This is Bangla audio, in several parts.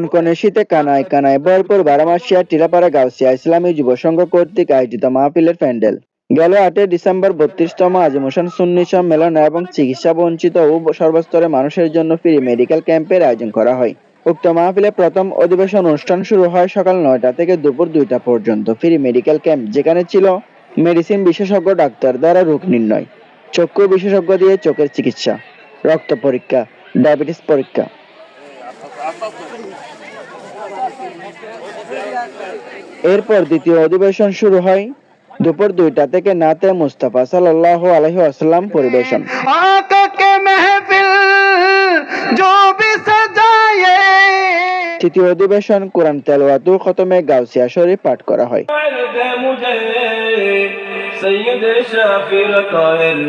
কনকনে শীতে কানায় কানায় ভরপুর বারামাসিয়া, টিলাপাড়া, গাউসিয়া ইসলামী যুব সংঘ কর্তৃক আয়োজিত মাহফিলের প্যান্ডেল। গেল আটই ডিসেম্বর বত্রিশতম আজিমোশন সুন্নি সম্মেলন এবং চিকিৎসা বঞ্চিত ও সর্বস্তরের মানুষের জন্য ফ্রি মেডিকেল ক্যাম্পের আয়োজন করা হয়। উক্ত মাহফিলে প্রথম অধিবেশন অনুষ্ঠান শুরু হয় সকাল নয়টা থেকে দুপুর দুইটা পর্যন্ত। ফ্রি মেডিকেল ক্যাম্প যেখানে ছিল মেডিসিন বিশেষজ্ঞ ডাক্তার দ্বারা রোগ নির্ণয়, চক্ষু বিশেষজ্ঞ দিয়ে চোখের চিকিৎসা, রক্ত পরীক্ষা, ডায়াবেটিস পরীক্ষা। এরপর দ্বিতীয় অধিবেশন শুরু হয়। দুপুর দুইটা থেকে নাতে মুস্তাফা সাল্লাহ আলহি আসসালাম পরিবেশন। তৃতীয় অধিবেশন কোরআন তেলোয়াতুল খতমে গাউসিয়া শরীফ পাঠ করা হয়। সৈয়দ শাফির কায়েল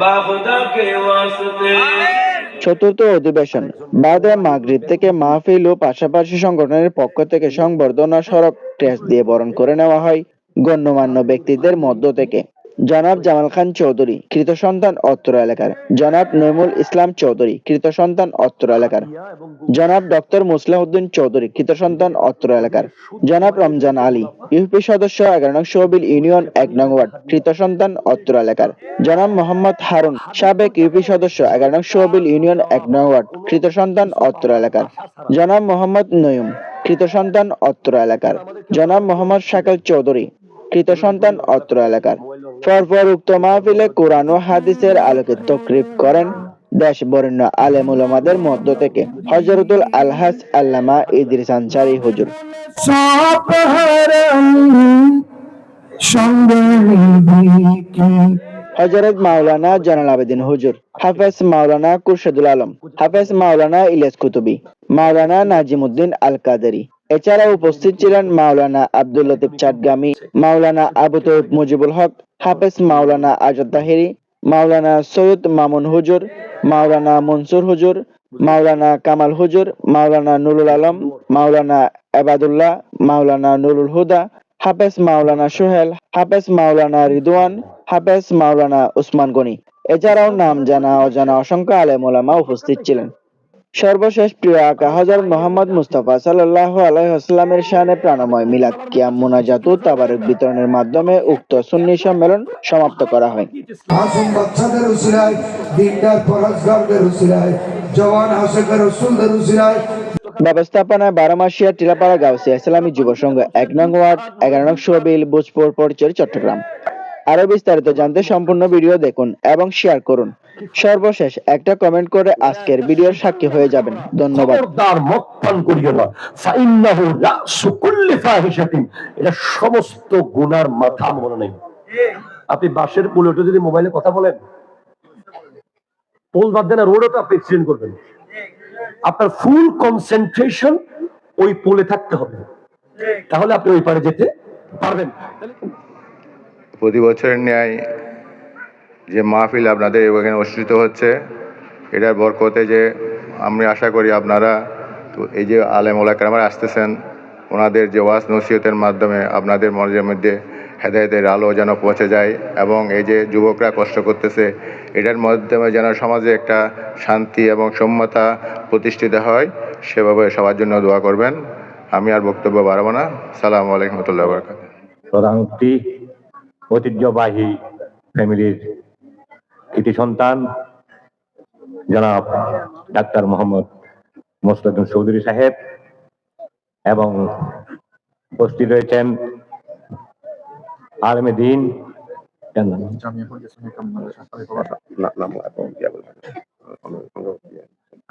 বাগদা কে ওয়াসতে। চতুর্থ অধিবেশন বাদে মাগরিব থেকে মাহফিল ও পাশাপাশি সংগঠনের পক্ষ থেকে সংবর্ধনা সড়ক টেস্ট দিয়ে বরণ করে নেওয়া হয় গণ্যমান্য ব্যক্তিদের মধ্য থেকে। জনাব জামাল খান চৌধুরী, কৃত সন্তান অত্র এলাকার। জনাব নৈমুল ইসলাম চৌধুরী, কৃত সন্তান অত্র এলাকার। জনাব ডক্টর মুসলাহুদ্দিন চৌধুরী, কৃত সন্তান অত্র এলাকার। জনাব রমজান আলী, ইউপি সদস্য এগারো নং শোবিল ইউনিয়ন এক নং ওয়ার্ড, কৃত সন্তান অত্র এলাকার। জনাব মোহাম্মদ হারুন সাবেক ইউপি সদস্য এগারো নং শোবিল ইউনিয়ন এক নং ওয়ার্ড, কৃত সন্তান অত্র এলাকার। জনাব মোহাম্মদ নয়ুম কৃত সন্তান অত্র এলাকার। জনাব মোহাম্মদ শাকিল চৌধুরী, কৃত সন্তান অত্র এলাকার। পরপর উক্ত মাহফিলে কোরআন ও হাদিসের আলোকে তকরিব করেন দেশ বরেণ্য আলেম উলামাদের মধ্য থেকে হজরতুল আলহাস আল্লামা ইদ্রিস আনসারী হুজুর। হজরত মাওলানা জানাল আবেদিন হুজুর, হাফেজ মাওলানা কুরশেদুল আলম, হাফেজ মাওলানা ইলিয়াস কুতুবি, মাওলানা নাজিমুদ্দিন আল কাদেরি এছাড়া উপস্থিত ছিলেন মাওলানা আব্দুল লতিফ চাটগামি, মাওলানা আবু তৈব মুজিবুল হক, হাফেজ মাওলানা আজাদ তাহিরি, মাওলানা সৈয়দ মামুন হুজুর, মাওলানা মনসুর হুজুর, মাওলানা কামাল হুজুর, মাওলানা নুরুল আলম, মাওলানা এবাদুল্লাহ, মাওলানা নুরুল হুদা, হাফেজ মাওলানা সোহেল, হাফেজ মাওলানা রিদওয়ান, হাফেজ মাওলানা উসমান গনি। এছাড়াও নাম জানা অজানা অসংখ্য আলেম উপস্থিত ছিলেন। সর্বশেষ প্রিয় আকা হযরত মোহাম্মদ মুস্তাফা সাল্লাল্লাহু আলাইহি ওয়াসাল্লামের শানে প্রাণময় মিলাদ কিয়াম মুনাজাত ও তাবারুক বিতরণের মাধ্যমে উক্ত সুন্নি সম্মেলন সমাপ্ত করা হয়। মাসুম বাচ্চাদের উসিলায় দিনদার পরস্কারদের উসিলায় জওয়ান আশেকের রসুলদের উসিলায়। ব্যবস্থাপনায় বারোমাসিয়া টিলাপাড়া গাউসিয়া ইসলামী যুব সংঘ এক নং ওয়ার্ড এগারো নং শোবিল বুজপুর পরিচয় চট্টগ্রাম। আরও বিস্তারিত জানতে সম্পূর্ণ ভিডিও দেখুন এবং শেয়ার করুন। সর্বশেষ একটা কমেন্ট করে আজকের ভিডিওর সাক্ষী হয়ে যাবেন। ধন্যবাদ। সমস্ত গুনার মাথা মনে নেই। আপনি বাসের উঠে যদি মোবাইলে কথা বলেন, পোল বাদ দেন রোডও তো আপনি এক্সিডেন্ট করবেন। আপনার ফুল কনসেন্ট্রেশন ওই পোলে থাকতে হবে। তাহলে আপনি ওই পারে যেতে পারবেন। প্রতি বছরের ন্যায় যে মাহফিল আপনাদের এখানে অনুষ্ঠিত হচ্ছে, এটার বরকতে যে আমি আশা করি আপনারা তো এই যে আলেম ওলাকার আসতেছেন, ওনাদের যে ওয়াজ নসিহতের মাধ্যমে আপনাদের মনের মধ্যে হেদায়তের আলো যেন পৌঁছে যায় এবং এই যে যুবকরা কষ্ট করতেছে, এটার মাধ্যমে যেন সমাজে একটা শান্তি এবং সম্যতা প্রতিষ্ঠিত হয়, সেভাবে সবার জন্য দোয়া করবেন। আমি আর বক্তব্য বাড়াবো না। সালামু আলাইকুম রহমতুল্লাহ বরকাত ঐতিহ্যবাহী ফ্যামিলির কৃতি সন্তান, জনাব ডাক্তার মোহাম্মদ মোস্তাদুল চৌধুরী সাহেব এবং উপস্থিত রয়েছেন আলমে দিন।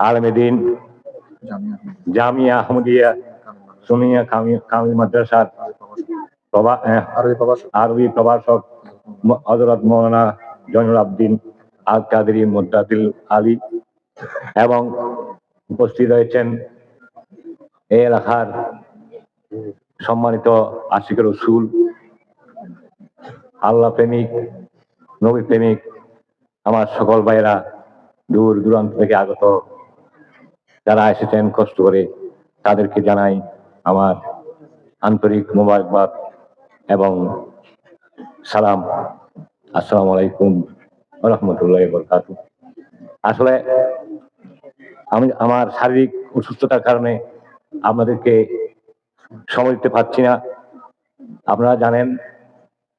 আলমে দিন, জামিয়া আহমদিয়া, সুনিয়া কামি মাদ্রাসার আরবি প্রভাষক। হযরত মৌলানা জয়নুল আবদিন আল কাদেরি মুদ্দাদিল আলী এবং উপস্থিত রয়েছেন এই এলাকার সম্মানিত আশিকের রসুল আল্লাহ প্রেমিক নবী প্রেমিক আমার সকল ভাইয়েরা দূর দূরান্ত থেকে আগত যারা এসেছেন কষ্ট করে তাদেরকে জানাই আমার আন্তরিক মোবারকবাদ। এবং সালাম, আসসালামু আলাইকুম রহমতুল্লাহ বরকাত আসলে আমি আমার শারীরিক অসুস্থতার কারণে আপনাদেরকে সময় দিতে পারছি না। আপনারা জানেন,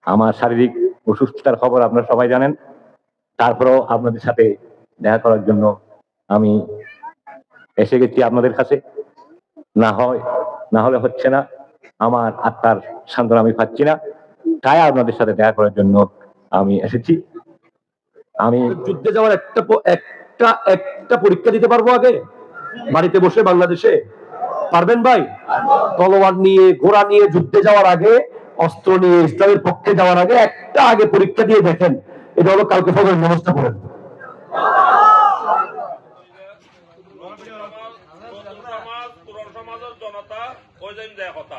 আমার শারীরিক অসুস্থতার খবর আপনারা সবাই জানেন। তারপরেও আপনাদের সাথে দেখা করার জন্য আমি এসে গেছি আপনাদের কাছে। না হয়, না হলে হচ্ছে না। আমার আত্মার সান্ত্বনা আমি পাচ্ছি না। তাই আপনাদের সাথে দেখা করার জন্য আমি এসেছি। আমি যুদ্ধে যাওয়ার একটা একটা একটা পরীক্ষা দিতে পারব আগে? বাড়িতে বসে বাংলাদেশে? পারবেন ভাই? তলোয়ার নিয়ে, ঘোড়া নিয়ে যুদ্ধে যাওয়ার আগে, অস্ত্র নিয়ে ইসলামের পক্ষে যাওয়ার আগে একটা আগে পরীক্ষা দিয়ে দেখেন। এটা হলো কালকে ফজর ব্যবস্থা করেন জনতা ওই যেন দেয় কথা?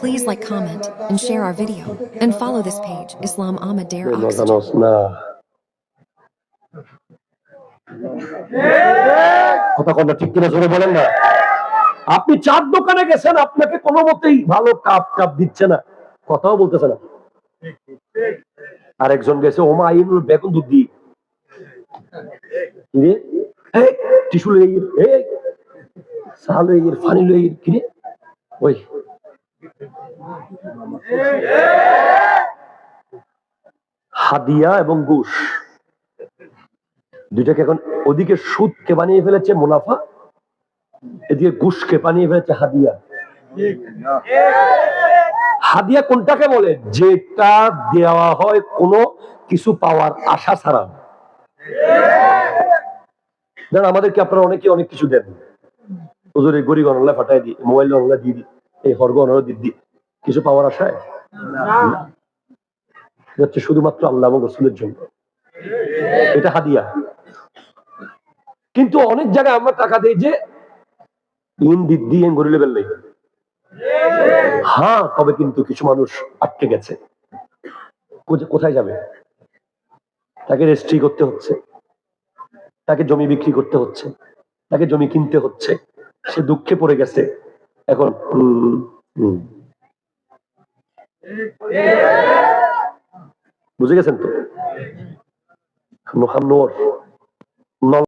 Please like, comment, and share our video, and follow this page, Islam Ahmad Dare কথা কথা ঠিক কিনা জোরে বলেন না আপনি চার দোকানে গেছেন আপনাকে কোনো মতেই ভালো কাপ কাপ দিচ্ছে না কথাও বলতেছে না আরেকজন গেছে ওমা আইনুর বেগুন দুধ দি কিরে এই টিস্যু লই এই সাল লই ফানি লই কিরে ওই হাদিয়া এবং ঘুষ। দুইটাকে এখন ওদিকে সুদকে বানিয়ে ফেলেছে মুনাফা, এদিকে ঘুষকে বানিয়ে ফেলেছে হাদিয়া। হাদিয়া কোনটাকে বলে? যেটা দেওয়া হয় কোনো কিছু পাওয়ার আশা ছাড়া। দেন আমাদেরকে আপনারা অনেকে অনেক কিছু দেন। ওদের এই গরিব অনলাইন ফাটাই দিই, মোবাইল অনলাইন দিয়ে দিই, এই হর্গ অনলাইন দিয়ে দিই। কিছু পাওয়ার আশায়? এটা হচ্ছে শুধুমাত্র আল্লাহ এবং রসুলের জন্য। এটা হাদিয়া। কিন্তু অনেক জায়গায় আমরা টাকা দেই যে ইন দিদি এন গরি লেভেল নেই। হ্যাঁ তবে কিন্তু কিছু মানুষ আটকে গেছে। কোথা- কোথায় যাবে? তাকে রেজিস্ট্রি করতে হচ্ছে। তাকে জমি বিক্রি করতে হচ্ছে। তাকে জমি কিনতে হচ্ছে। সে দুঃখে পড়ে গেছে। এখন উম। বুঝে গেছেন তো নোর